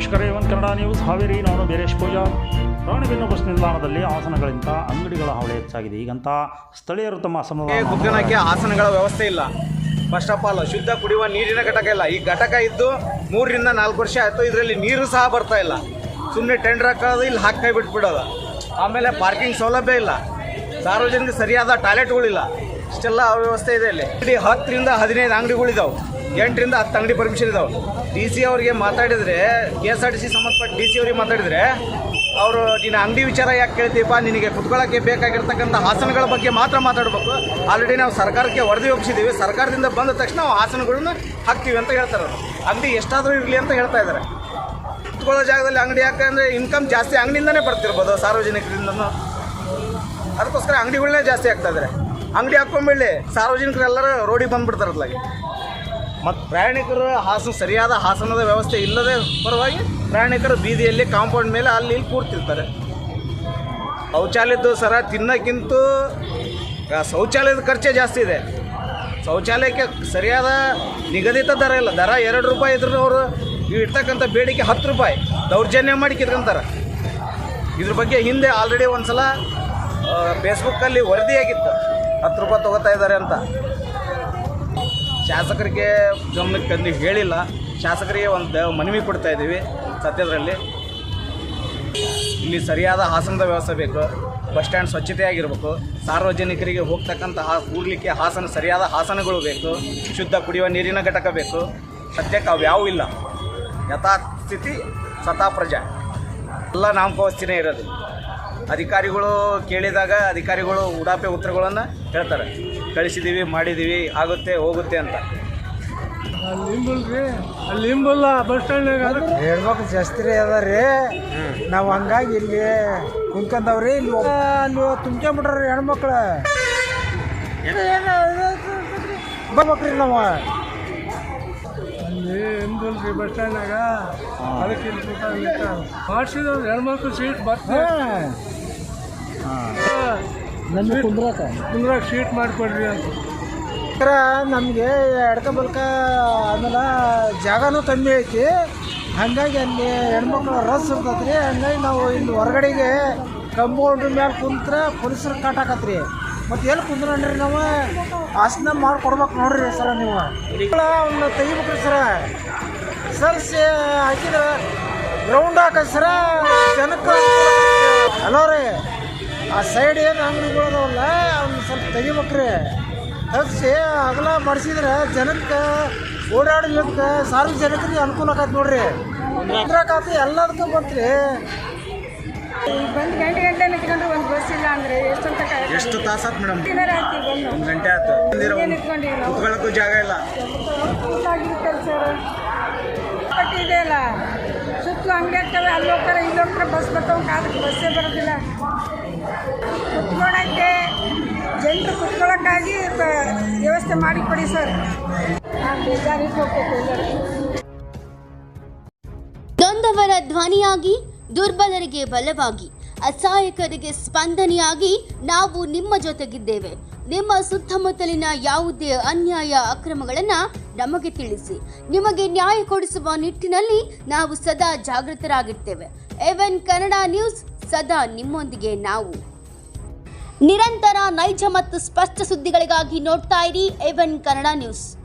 ವೀಕ್ಷಕರೇ one Kannada news Haveri, ನಾನು ಬೀರೇಶ್ ಪೂಜಾ. ರಾಣಿಬೆನ್ನು bus ನಿಲ್ದಾಣದಲ್ಲಿ ಆಸನಗಳಿಂದ ಅಂಗಡಿಗಳ ಹಾವಳಿ ಹೆಚ್ಚಾಗಿದೆ. ಈಗಂತ ಸ್ಥಳೀಯರು ತಮ್ಮ ಅಸಮಾಧಾನ ಕುಗ್ಗನಕ್ಕೆ ಆಸನಗಳ ವ್ಯವಸ್ಥೆ ಇಲ್ಲ. ಫಸ್ಟ್ ಆಫ್ ಆಲ್ ಶುದ್ಧ ಕುಡಿಯುವ ನೀರಿನ ಘಟಕ ಇಲ್ಲ. ಈ ಘಟಕ ಇದ್ದು ಮೂರರಿಂದ ನಾಲ್ಕು ವರ್ಷ ಆಯಿತು, ಇದರಲ್ಲಿ ನೀರು ಸಹ ಬರ್ತಾ ಇಲ್ಲ. ಸುಮ್ಮನೆ ಟೆಂಡರ್ ಹಾಕೋದು ಇಲ್ಲಿ ಹಾಕಿ ಬಿಟ್ಬಿಡೋದು. ಆಮೇಲೆ ಪಾರ್ಕಿಂಗ್ ಸೌಲಭ್ಯ ಇಲ್ಲ. ಸಾರ್ವಜನಿಕ ಸರಿಯಾದ ಟಾಯ್ಲೆಟ್ಗಳಿಲ್ಲ ಇಷ್ಟೆಲ್ಲ ಅವ್ಯವಸ್ಥೆ ಇದೆ ಇಲ್ಲಿ ಇಲ್ಲಿ ಹತ್ತರಿಂದ ಹದಿನೈದು ಅಂಗಡಿಗಳಿದಾವೆ. ಎಂಟರಿಂದ ಹತ್ತು ಅಂಗಡಿ ಪರ್ಮಿಷನ್ ಇದಾವೆ. ಡಿ ಸಿ ಅವರಿಗೆ ಮಾತಾಡಿದರೆ K S R T C ಸಂಬಂಧಪಟ್ಟ ಡಿ ಸಿ ಅವರಿಗೆ ಮಾತಾಡಿದರೆ, ಅವರು ನಿನ್ನ ಅಂಗಡಿ ವಿಚಾರ ಯಾಕೆ ಕೇಳ್ತೀಯಪ್ಪ? ನಿನಗೆ ಕುತ್ಕೊಳ್ಳೋಕ್ಕೆ ಬೇಕಾಗಿರ್ತಕ್ಕಂಥ ಹಾಸನಗಳ ಬಗ್ಗೆ ಮಾತ್ರ ಮಾತಾಡಬೇಕು. ಆಲ್ರೆಡಿ ನಾವು ಸರ್ಕಾರಕ್ಕೆ ವರದಿ ಒಪ್ಪಿಸಿದ್ದೀವಿ ಸರ್ಕಾರದಿಂದ ಬಂದ ತಕ್ಷಣ ನಾವು ಹಾಸನಗಳನ್ನು ಹಾಕ್ತೀವಿ ಅಂತ ಹೇಳ್ತಾರೆ. ಅಂಗಡಿ ಎಷ್ಟಾದರೂ ಇರಲಿ ಅಂತ ಹೇಳ್ತಾ ಇದ್ದಾರೆ. ಕುತ್ಕೊಳ್ಳೋ ಜಾಗದಲ್ಲಿ ಅಂಗಡಿ ಯಾಕಂದರೆ ಇನ್ಕಮ್ ಜಾಸ್ತಿ ಅಂಗಡಿಯಿಂದನೇ ಬರ್ತಿರ್ಬೋದು ಸಾರ್ವಜನಿಕರಿಂದನೂ. ಅದಕ್ಕೋಸ್ಕರ ಅಂಗಡಿಗಳನ್ನೇ ಜಾಸ್ತಿ ಆಗ್ತಾ ಇದ್ದಾರೆ. ಅಂಗಡಿ ಹಾಕೊಂಬಿಡ್ಲಿ. ಸಾರ್ವಜನಿಕರೆಲ್ಲರೂ ರೋಡಿಗೆ ಬಂದ್ಬಿಡ್ತಾರತ್ಲಾಗಿ ಮತ್ತು ಪ್ರಯಾಣಿಕರು ಹಾಸನ ಸರಿಯಾದ ಹಾಸನದ ವ್ಯವಸ್ಥೆ ಇಲ್ಲದೆ ಪರವಾಗಿ ಪ್ರಯಾಣಿಕರು ಬೀದಿಯಲ್ಲಿ ಕಾಂಪೌಂಡ್ ಮೇಲೆ ಅಲ್ಲಿ ಇಲ್ಲಿ ಕೂರ್ತಿರ್ತಾರೆ. ಶೌಚಾಲಯದ್ದು ಸರ ತಿನ್ನೋಕ್ಕಿಂತ ಶೌಚಾಲಯದ ಖರ್ಚೇ ಜಾಸ್ತಿ ಇದೆ. ಶೌಚಾಲಯಕ್ಕೆ ಸರಿಯಾದ ನಿಗದಿತ ದರ ಇಲ್ಲ. ದರ ಎರಡು ರೂಪಾಯಿ ಇದ್ರೂ ಅವರು ಇರ್ತಕ್ಕಂಥ ಬೇಡಿಕೆ ಹತ್ತು ರೂಪಾಯಿ. ದೌರ್ಜನ್ಯ ಮಾಡಿ ಕಿತ್ಕೊಂತಾರೆ ಇದ್ರ ಬಗ್ಗೆ ಹಿಂದೆ ಆಲ್ರೆಡಿ ಒಂದು ಸಲ ಫೇಸ್ಬುಕ್ಕಲ್ಲಿ ವರದಿಯಾಗಿತ್ತು. ಹತ್ತು ರೂಪಾಯಿ ತೊಗೋತಾ ಇದ್ದಾರೆ ಅಂತ. ಶಾಸಕರಿಗೆ ಗಮನಕ್ಕೆ ತಂದು ಹೇಳಿಲ್ಲ. ಶಾಸಕರಿಗೆ ಒಂದು ಮನವಿ ಕೊಡ್ತಾ ಇದ್ದೀವಿ ಸತ್ಯದ್ರಲ್ಲಿ ಇಲ್ಲಿ ಸರಿಯಾದ ಹಾಸನದ ವ್ಯವಸ್ಥೆ ಬೇಕು, ಬಸ್ ಸ್ಟ್ಯಾಂಡ್ ಸ್ವಚ್ಛತೆಯಾಗಿರಬೇಕು, ಸಾರ್ವಜನಿಕರಿಗೆ ಹೋಗ್ತಕ್ಕಂಥ ಹಾ ಕೂಡಲಿಕ್ಕೆ ಹಾಸನ, ಸರಿಯಾದ ಹಾಸನಗಳು ಬೇಕು, ಶುದ್ಧ ಕುಡಿಯುವ ನೀರಿನ ಘಟಕ ಬೇಕು. ಸದ್ಯಕ್ಕೆ ಅವು ಯಾವೂ ಇಲ್ಲ. ಯಥಾಸ್ಥಿತಿ ಸತಾ ಪ್ರಜಾ. ಎಲ್ಲ ನಾಮಕೋಸ್ತಿನೇ ಇರೋದು. ಅಧಿಕಾರಿಗಳು ಕೇಳಿದಾಗ ಅಧಿಕಾರಿಗಳು ಉಡಾಪೆ ಉತ್ತರಗಳನ್ನು ಹೇಳ್ತಾರೆ. ಕಳಿಸಿದ್ದೀವಿ ಮಾಡಿದ್ದೀವಿ ಆಗುತ್ತೆ ಹೋಗುತ್ತೆ ಅಂತ. ಅಲ್ಲಿ ಬಸ್ ಸ್ಟ್ಯಾಂಡ್ ಹೇಳ್ಬೇಕು ಜಾಸ್ತಿ ರೀ ಅದ ರೀ. ನಾವು ಹಂಗಾಗಿ ಇಲ್ಲಿ ಕುಂತ್ಕೊಂಡವ್ರಿ ಇಲ್ಲಿ ಅಲ್ಲಿ ತುಂಬ್ಕೊಂಬಿಟ್ರಿ ಹೆಣ್ಮಕ್ಳು. ಬರ್ಬೇಕ್ರಿ ನಾವು. ಅಲ್ಲಿ ಇಂಬುಲ್ರಿ ಬಸ್ ಸ್ಟ್ಯಾಂಡ್ನಾಗ? ಅದಕ್ಕೆ ಇಲ್ಲಿ ಕೂತಾಗ ಮಾಡಿಸಿದವ್ರು ಹೆಣ್ಮಕ್ಳು ಸೀಟ್ ಬರ್ತಾರೆ ನಮಗೆ ಕುಂದ್ರಕ. ಕುಂದ್ರಾಗ ಸೀಟ್ ಮಾಡಿಕೊಡ್ರಿ ಅಂತ. ನಮಗೆ ಎಡ್ಕ ಬಲ್ಕ ಆಮೇಲೆ ಜಾಗನೂ ಕಮ್ಮಿ ಐತಿ. ಹಂಗಾಗಿ ಅಲ್ಲಿ ಹೆಣ್ಮಕ್ಳು ರಸ್ ಇರ್ತೈತ್ರಿ. ಹಂಗಾಗಿ ನಾವು ಇಲ್ಲಿ ಹೊರಗಡೆಗೆ ಕಂಪೌಂಡ್ರ್ ಮೇಲೆ ಕುಂತ್ರೆ ಪೊಲೀಸರು ಕಾಟಾಕತ್ರಿ. ಮತ್ತು ಎಲ್ಲಿ ಕುಂದ್ರಿ ನಾವು? ಆಸನ ಮಾಡ್ಕೊಡ್ಬೇಕು ನೋಡ್ರಿ ಸರ ನೀವು. ಅವನ್ನ ತೆಗಿಬೇಕ್ರಿ ಸರ. ಸರ್ಸಿ ಹಾಕಿದ್ರೆ ಗ್ರೌಂಡ್ ಹಾಕ ಸರ. ಜನಕ್ಕೆ ಹಲೋ ರೀ, ಆ ಸೈಡ್ ಏನು ಅಂಗಡಿಗಳದವಲ್ಲ ಅವ್ನ ಸ್ವಲ್ಪ ತೆಗಿಬೇಕ್ರಿ. ತೆಗ್ಸಿ ಅಗಲ ಮಾಡಿಸಿದ್ರೆ ಜನಕ್ಕೆ ಓಡಾಡಲಿಕ್ಕೆ ಸಾರ್ವಜನಿಕರಿಗೆ ಅನುಕೂಲ ಆಗತ್ತೆ ನೋಡ್ರಿ. ಕುಂದ್ರಕಾತಿ ಎಲ್ಲದಕ್ಕೂ ಬಂತ್ರಿ. ಬಂದು ಗಂಟೆ ಗಂಟೆ ನಿಂತ್ಕೊಂಡ್ರೆ ಒಂದು ಬಸ್ ಇಲ್ಲ ಅಂದ್ರೆ ಎಷ್ಟಂತ ಎಷ್ಟು ತಾಸಾತ್ ಮೇಡಮ್ ಒಂದ್ ಬಂದು. ಒಂದು ಗಂಟೆ ಆಯ್ತು. ಇಲ್ಲೇ ನಿಂತ್ಕೊಂಡಿವಿ ನಾವು. ಕುತ್ಕೊಳ್ಳೋಕ್ಕೂ ಜಾಗ ಇಲ್ಲ. ಆಗಿರುತ್ತಲ್ಲ ಸರ್. ಬಟ್ ಇದೆಯಲ್ಲ ಸುತ್ತಲೂ ಹಂಗೆ ಆಗ್ತವೆ. ಅಲ್ಲಿ ಹೋಗ್ತಾರೆ ಇಲ್ಲಿ ಹೋಗ್ತಾರೆ ಬಸ್ ಬರ್ತಾವೆ. ಕಾದಕ್ಕೆ ಬಸ್ಸೇ ಬರೋದಿಲ್ಲ. ಕುತ್ಕೊಳಕ್ಕೆ ಜನರು ಕುತ್ಕೊಳ್ಳೋಕ್ಕಾಗಿ ವ್ಯವಸ್ಥೆ ಮಾಡಿಕೊಡಿ ಸರ್. ನಾನು ಬೇಜಾರಿಗೆ ಹೋಗ್ಬೇಕು ಎಲ್ಲರೂ ನೊಂದವರ ಧ್ವನಿಯಾಗಿ ದುರ್ಬಲರಿಗೆ ಬಲವಾಗಿ, ಅಸಹಾಯಕರಿಗೆ ಸ್ಪಂದನೆಯಾಗಿ ನಾವು ನಿಮ್ಮ ಜೊತೆಗಿದ್ದೇವೆ. ನಿಮ್ಮ ಸುತ್ತಮುತ್ತಲಿನ ಯಾವುದೇ ಅನ್ಯಾಯ ಅಕ್ರಮಗಳನ್ನು ನಮಗೆ ತಿಳಿಸಿ. ನಿಮಗೆ ನ್ಯಾಯ ಕೊಡಿಸುವ ನಿಟ್ಟಿನಲ್ಲಿ ನಾವು ಸದಾ ಜಾಗೃತರಾಗಿರ್ತೇವೆ. ಎವೆನ್ ಕನ್ನಡ ನ್ಯೂಸ್ ಸದಾ ನಿಮ್ಮೊಂದಿಗೆ ನಾವು. ನಿರಂತರ ನೈಜ ಮತ್ತು ಸ್ಪಷ್ಟ ಸುದ್ದಿಗಳಿಗಾಗಿ ನೋಡ್ತಾ ಇರಿ ಎವೆನ್ ಕನ್ನಡ ನ್ಯೂಸ್